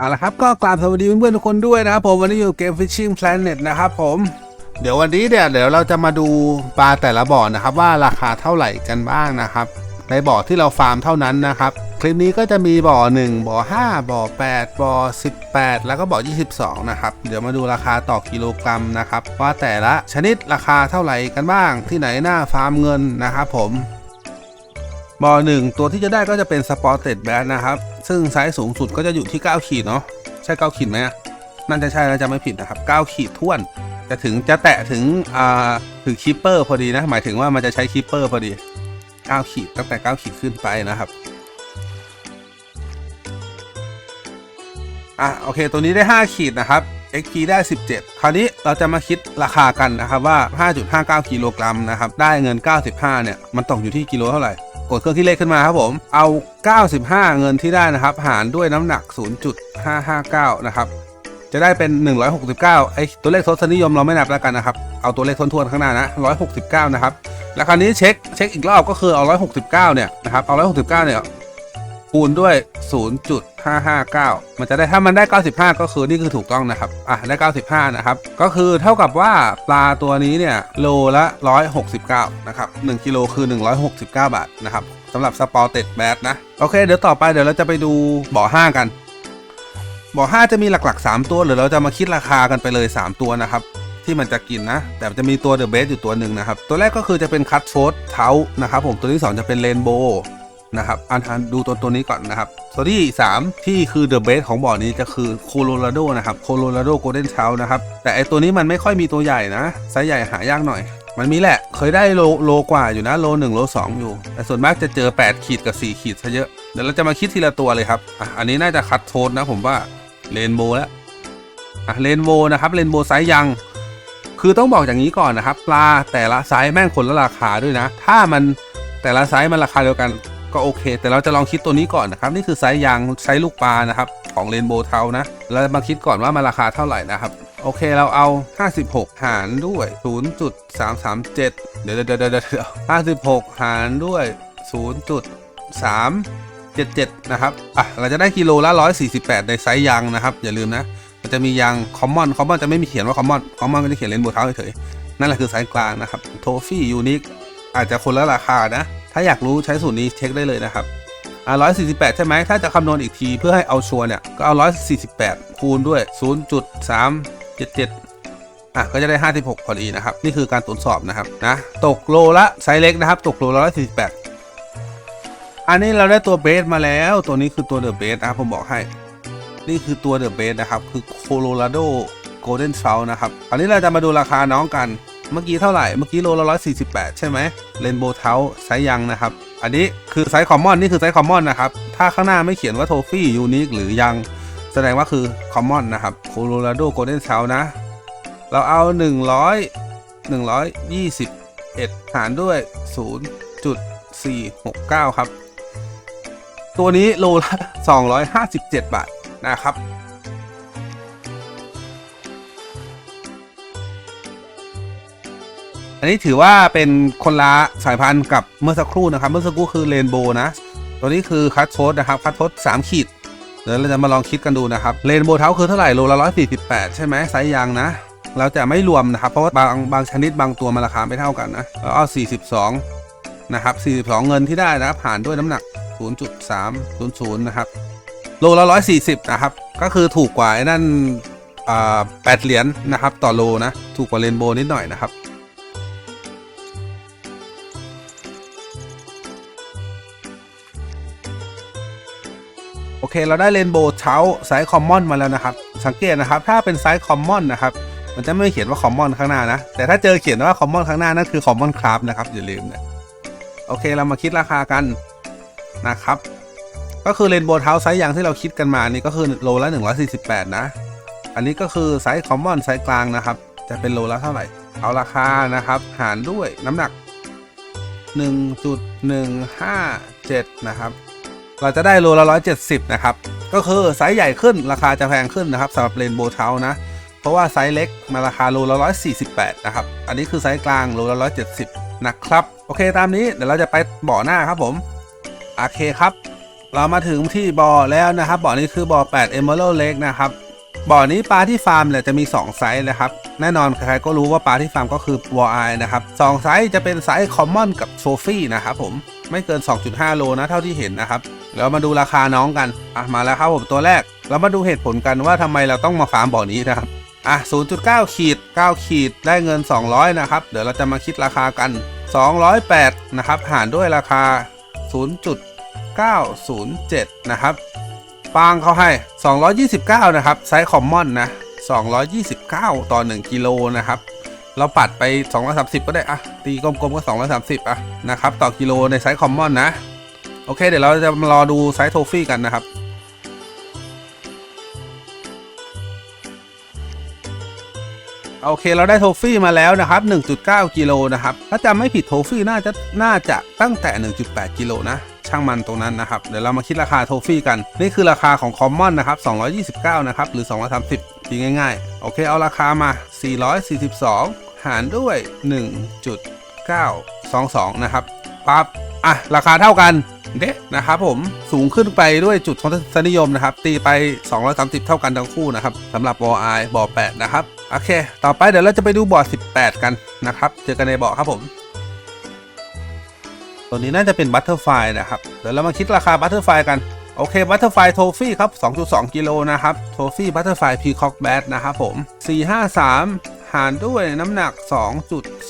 เอาละครับก็กราบสวัสดีเพื่อนๆทุกคนด้วยนะครับผมวันนี้อยู่เกม Fishing Planet นะครับผม เดี๋ยววันนี้เนี่ยเดี๋ยวเราจะมาดูปลาแต่ละบ่อนะครับ ว่าราคาเท่าไหร่กันบ้างนะครับ ในบ่อที่เราฟาร์มเท่านั้นนะครับ คลิปนี้ก็จะมีบ่อ 1บ่อ5บ่อ8บ่อ18 แล้วก็บ่อ 22 นะครับ เดี๋ยวมาดูราคาต่อกิโลกรัมนะครับ ว่าแต่ละชนิดราคาเท่าไหร่กันบ้าง ที่ไหนหน้าฟาร์มเงินนะครับผมบ่อหนึ่งตัวที่จะได้ก็จะเป็นสปอร์เต็ดแบนนะครับ ซึ่งไซส์สูงสุดก็จะอยู่ที่ 9 ขีดเนาะใช่ 9 ขีดไหมน่าจะใช่แล้วจะไม่ผิดนะครับ 9 ขีดท้วนจะถึงจะแตะถึงอ่าถึงคีปเปอร์พอดีนะ หมายถึงว่ามันจะใช้คีปเปอร์พอดี 9 ขีดตั้งแต่ 9 ขีดขึ้นไปนะครับอะโอเค ตัวนี้ได้ 5 ขีดนะครับ XP ได้ 17 คราวนี้เราจะมาคิดราคากันนะครับว่า 5.59 กิโลกรัมนะครับ ได้เงิน 95 เนี่ย มันตกอยู่ที่กิโลเท่าไหร่ กดเครื่องคิดเลขขึ้นมาครับผม เอา 95 เงินที่ได้นะครับ หารด้วยน้ำหนัก 0.559 นะครับ จะได้เป็น 169 ไอ้ตัวเลขทศนิยมเราไม่นับแล้วกันนะครับ เอาตัวเลขทวนๆข้างหน้านะ 169 นะครับ แล้วคราวนี้เช็คเช็คอีกรอบก็คือเอา 169 เนี่ยนะครับ เอา 169 เนี่ย คูณด้วย 0.559 มันจะได้ถ้ามันได้ 95 ก็คือนี่คือถูกต้องนะครับอะได้ 95 นะครับ ก็คือเท่ากับว่าปลาตัวนี้เนี่ยโลละ 169 นะครับ 1กิโลคือ 169 บาทนะครับสำหรับสปอร์เต็ดแบดนะ โอเค เดี๋ยวต่อไปเดี๋ยวเราจะไปดูบ่อ 5 กัน บ่อ 5 จะมีหลักๆ 3 ตัวหรือเราจะมาคิดราคากันไปเลย 3 ตัวนะครับที่มันจะกินนะ แต่จะมีตัวเดอะเบสอยู่ตัวหนึ่งนะครับ ตัวแรกก็คือจะเป็นคัตโฟสเทานะครับผมตัวที่ 2 จะเป็นเรนโบ นะครับอันดูตัวตัวนี้ก่อนนะครับตัวที่ 3 ที่คือเดอะเบสของบ่อนี้จะคือโคโลราโดนะครับโคโลราโดโกลเด้นเทานะครับแต่ไอตัวนี้มันไม่ค่อยมีตัวใหญ่นะไซส์ใหญ่หายากหน่อย มันมีแหละเคยได้โลโลกว่าอยู่นะโล1โล2 อยู่ แต่ส่วนมากจะเจอ 8 ขีดกับ 4 ขีดซะเยอะ เดี๋ยวเราจะมาคิดทีละตัวเลยครับอะอันนี้น่าจะคัตโทสนะผมว่าเรนโบว์แล้วอะเรนโบว์นะครับเรนโบว์ไซส์ยังคือต้องบอกอย่างนี้ก่อนนะครับ ปลาแต่ละไซส์แม่งคนละราคาด้วยนะ ถ้ามันแต่ละไซส์มันราคาเดียวกัน ก็โอเค แต่เราจะลองคิดตัวนี้ก่อนนะครับ นี่คือไซส์ยางไซส์ลูกปลานะครับ ของเรนโบว์เทานะเรามาคิดก่อนว่ามันราคาเท่าไหร่นะครับโอเคเราเอา 56 หารด้วย 0.337เดี๋ยวเดี๋ยวเดี๋ยวเดี๋ยว56 หารด้วย 0.377 นะครับ อะ เราจะได้กิโลละ 148 ในไซส์ยางนะครับ อย่าลืมนะ มันจะมียางคอมมอน คอมมอนจะไม่มีเขียนว่าคอมมอน คอมมอนก็จะเขียนเลนโบว์เท้าเฉยๆนั่นแหละคือไซส์กลางนะครับ โทฟี่ยูนิคอาจจะคนละราคานะ ถ้าอยากรู้ใช้สูตรนี้เช็คได้เลยนะครับอ่า148 ใช่ไหม ถ้าจะคำนวณอีกทีเพื่อให้เอาชัวร์เนี่ย ก็เอา 148 คูณด้วย 0.377 อะ ก็จะได้ 56 พอดีนะครับ นี่คือการตรวจสอบนะครับ นะ ตกโลละไซส์เล็กนะครับ ตกโลละ148 อันนี้เราได้ตัวเบสมาแล้ว ตัวนี้คือตัวเดอะเบสนะครับผมบอกให้ นี่คือตัวเดอะเบสนะครับ คือโคโลราโดโกลเด้นเซานะครับ อันนี้เราจะมาดูราคาน้องกัน เมื่อกี้เท่าไหร่ เมื่อกี้โลละ148ใช่ไหมเรนโบเทาไซส์ยังนะครับ อันนี้คือไซคอมมอนนี่คือไซคอมมอนนะครับ ถ้าข้างหน้าไม่เขียนว่าโทฟี่ยูนิคหรือยัง แสดงว่าคือคอมมอนนะครับโคโลราโดโกลเด้นเซานะ เราเอา 100 121 หารด้วย 0.469 ครับ ตัวนี้โลละ 257 บาทนะครับ อันนี้ถือว่าเป็นคนละสายพันธุ์กับเมื่อสักครู่นะครับ เมื่อสักครู่คือเรนโบว์นะ ตัวนี้คือคัตโทสนะครับคัตโทส3ขีดเดี๋ยวเราจะมาลองคิดกันดูนะครับเรนโบว์เท้าคือเท่าไหร่โลละ148ใช่ไหมไซส์ยางนะ เราจะไม่รวมนะครับ เพราะว่าบางบางชนิดบางตัวมันราคาไม่เท่ากันนะเราเอา42นะครับ42เงินที่ได้นะผ่านด้วยน้ำหนัก0.300นย์ศูนย์นะครับโลละ140นะครับก็คือถูกกว่าไอ้นั่นอ่า8เหรียญนะครับต่อโลนะ ถูกกว่าเรนโบว์นิดหน่อยนะครับ โอเค เราได้เรนโบว์เช้าไซส์คอมมอนมาแล้วนะครับ สังเกตนะครับถ้าเป็นไซส์คอมมอนนะครับมันจะไม่เขียนว่าคอมมอนข้างหน้านะ แต่ถ้าเจอเขียนว่าคอมมอนข้างหน้านั่นคือคอมมอนคราฟนะครับอย่าลืมนะโอเคเรามาคิดราคากันนะครับ ก็คือเรนโบว์เท้าไซส์ยางที่เราคิดกันมานี่ก็คือโลละ148 นะ อันนี้ก็คือไซส์คอมมอนไซส์กลางนะครับ จะเป็นโลละเท่าไหร่ เอาราคานะครับ หารด้วยน้ำหนัก 1.157 นะครับ เราจะได้โลละ170 นะครับ ก็คือไซส์ใหญ่ขึ้นราคาจะแพงขึ้นนะครับสำหรับเรนโบว์เทานะ เพราะว่าไซส์เล็กมาราคาโลละ148 นะครับ อันนี้คือไซส์กลางโลละ170 นะครับ โอเคตามนี้เดี๋ยวเราจะไปบ่อหน้าครับผม โอเคครับ เรามาถึงที่บ่อแล้วนะครับ บ่อนี้คือบ่อ8 Emerald Lake นะครับบ่อนี้ปลาที่ฟาร์มเนี่ยจะมี 2 ไซส์นะครับ แน่นอนใครๆก็รู้ว่าปลาที่ฟาร์มก็คือวอไอนะครับสองไซส์จะเป็นไซส์คอมมอนกับโซฟี่นะครับผมไม่เกิน 2.5 โลนะเท่าที่เห็นนะครับ แล้วมาดูราคาน้องกันอะมาแล้วครับผมตัวแรก เรามาดูเหตุผลกันว่าทำไมเราต้องมาฟาร์มบ่อนี้นะครับอะ0.9 ขีด 9 ขีดได้เงิน 200 นะครับ เดี๋ยวเราจะมาคิดราคากัน 208 นะครับ หารด้วยราคา 0.907 นะครับ ปางเขาให้ 229 นะครับ ไซส์คอมมอนนะ 229 ต่อ 1 กิโลนะครับ เราปัดไป 230 ก็ได้อะตีกลมๆก็ 230 อะนะครับ ต่อกิโลในไซส์คอมมอนนะ โอเค เดี๋ยวเราจะมารอดูไซส์โทฟี่กันนะครับ โอเคเราได้โทฟี่มาแล้วนะครับ 1.9 กิโลนะครับ ถ้าจำไม่ผิดโทฟี่น่าจะน่าจะตั้งแต่ 1.8 กิโลนะช่างมันตรงนั้นนะครับ เดี๋ยวเรามาคิดราคาโทฟี่กัน นี่คือราคาของคอมมอนนะครับ 229 นะครับ หรือ 230ทีง่าย ๆ โอเค เอาราคามา 442 หารด้วย 1.922 นะครับปั๊บอะ ราคาเท่ากัน เด็นะครับผมสูงขึ้นไปด้วยจุดทศนิยมนะครับ ตีไป 230 เท่ากันทั้งคู่นะครับสำหรับ วอไอบอ8นะครับ โอเค ต่อไปเดี๋ยวเราจะไปดูบอ18 กันนะครับ เจอกันในบอครับผม ตัวนี้น่าจะเป็นบัตเตอร์ไฟนะครับ เดี๋ยวเรามาคิดราคาบัตเตอร์ไฟกันโอเคบัตเตอร์ไฟโทฟี่ครับ 2.2 กิโลนะครับโทฟี่บัตเตอร์ไฟพีคอกแบทนะครับผม 453 หารด้วยน้ำหนัก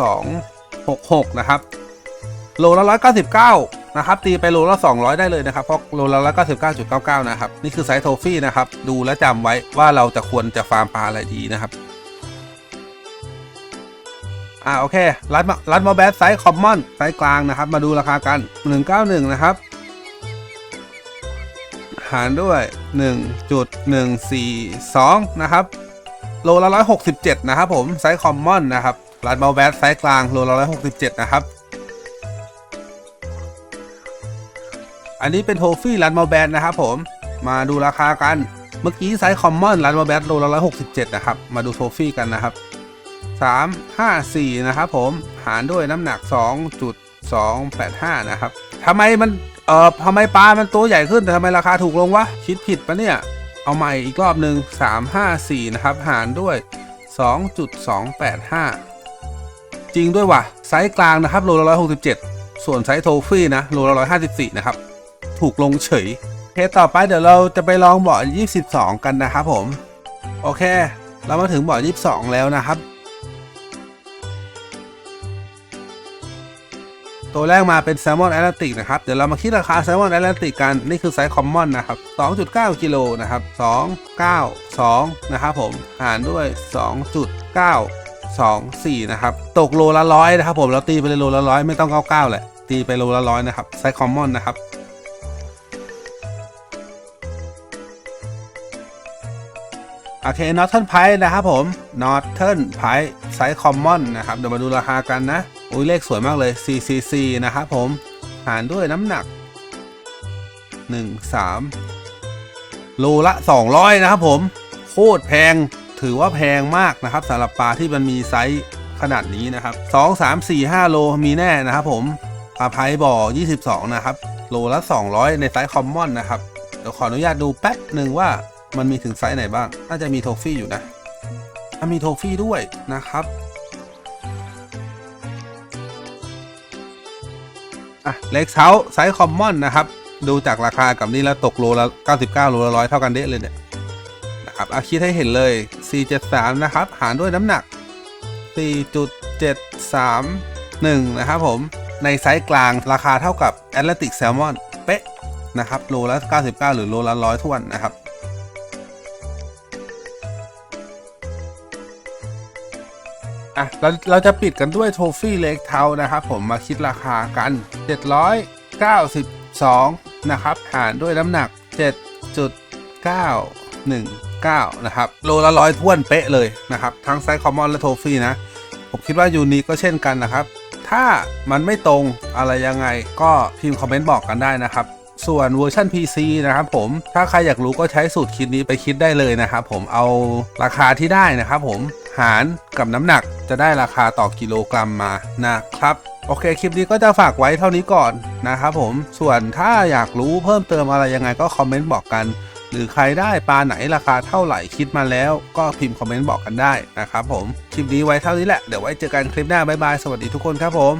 2.266 นะครับ โลละ199 นะครับตีไปโลละ 200 ได้เลยนะครับเพราะโลละ199.99 นะครับ นี่คือไซส์โทฟี่นะครับ ดูและจำไว้ว่าเราจะควรจะฟาร์มปลาอะไรดีนะครับ อ่าโอเครัดมารัดมาแบสไซส์คอมมอนไซส์กลางนะครับ มาดูราคากัน 191 นะครับ หารด้วย 1.142 นะครับโลละ 167 นะครับผมไซส์คอมมอนนะครับรัดมาแบสไซส์กลางโลละ 167 นะครับ อันนี้เป็นโทฟี่รันมาแบนนะครับผม มาดูราคากัน เมื่อกี้ไซส์คอมมอนรันมาแบนโลละ167นะครับ มาดูโทฟี่กันนะครับ3 5 4นะครับผม หารด้วยน้ำหนัก2.285นะครับทำไมมันเอ่อทำไมปลา มันตัวใหญ่ขึ้นแต่ทำไมราคาถูกลงวะ คิดผิดปะเนี่ย เอาใหม่อีกรอบหนึ่ง3 5 4นะครับ หารด้วย2.285จริงด้วยว่ะ ไซส์กลางนะครับโลละ167ส่วนไซส์โทฟี่นะโลละ154นะครับ ถูกลงเฉยเคต่อไปเดี๋ยวเราจะไปลองบ่อ22 กันนะครับผม โอเค เรามาถึงบ่อ22 แล้วนะครับ ตัวแรกมาเป็นแซลมอนแอตแลนติกนะครับ เดี๋ยวเรามาคิดราคาแซลมอนแอตแลนติกกัน นี่คือไซส์คอมมอนนะครับ 2.9 กิโลนะครับ 292 นะครับผม หารด้วย 2.924 นะครับ ตกโลละร้อยนะครับผม เราตีไปเลยโลละร้อยไม่ต้อง 99แหละ ตีไปโลละร้อยนะครับ ไซส์คอมมอนนะครับ อเคนอตเทิร์นไพนะครับผมนอตเทิร์นไพไซส์คอมมอนนะครับ เดี๋ยวมาดูราคากันนะ อุ้ยเลขสวยมากเลย CCC นะครับผมหารด้วยน้ำหนัก 1 3 โลละ 200 นะครับผม โคตรแพงถือว่าแพงมากนะครับสำหรับปลาที่มันมีไซส์ขนาดนี้นะครับ 2 3 4 5 โลมีแน่นะครับผมปลาไพบ่อ 22 นะครับ โลละ 200 ในไซส์คอมมอนนะครับ เดี๋ยวขออนุญาตดูแป๊บหนึ่งว่า มันมีถึงไซส์ไหนบ้าง น่าจะมีโทฟี่อยู่นะมีโทฟี่ด้วยนะครับอะเล็กเช้าไซส์คอมมอนนะครับ ดูจากราคากับนี่แล้วตกโลละ 99โลละร้อยเท่ากันเด้เลยเนี่ยนะครับอาคิดให้เห็นเลย 473 นะครับ หารด้วยน้ำหนัก 4.731 นะครับผม ในไซส์กลางราคาเท่ากับ Atlantic Salmon เป๊ะนะครับ โลละ 99 หรือโลละร้อยทวนนะครับ อะเราเราจะปิดกันด้วยโทฟี่เล็กเทานะครับผมมาคิดราคากัน 792 นะครับ หารด้วยน้ำหนัก 7.919 นะครับ โลละร้อยท้วนเป๊ะเลยนะครับ ทั้งไซส์คอมมอนและโทฟี่นะ ผมคิดว่ายูนิก็เช่นกันนะครับ ถ้ามันไม่ตรงอะไรยังไงก็พิมพ์คอมเมนต์บอกกันได้นะครับส่วนเวอร์ชัน PC นะครับผมถ้าใครอยากรู้ก็ใช้สูตรคิดนี้ไปคิดได้เลยนะครับผมเอาราคาที่ได้นะครับผม หารกับน้ำหนักจะได้ราคาต่อกิโลกรัมมานะครับ โอเคคลิปนี้ก็จะฝากไว้เท่านี้ก่อนนะครับผมส่วนถ้าอยากรู้เพิ่มเติมอะไรยังไงก็คอมเมนต์บอกกัน หรือใครได้ปลาไหนราคาเท่าไหร่คิดมาแล้ว ก็พิมพ์คอมเมนต์บอกกันได้นะครับผมคลิปนี้ไว้เท่านี้แหละเดี๋ยวไว้เจอกันคลิปหน้าบ๊ายบายสวัสดีทุกคนครับผม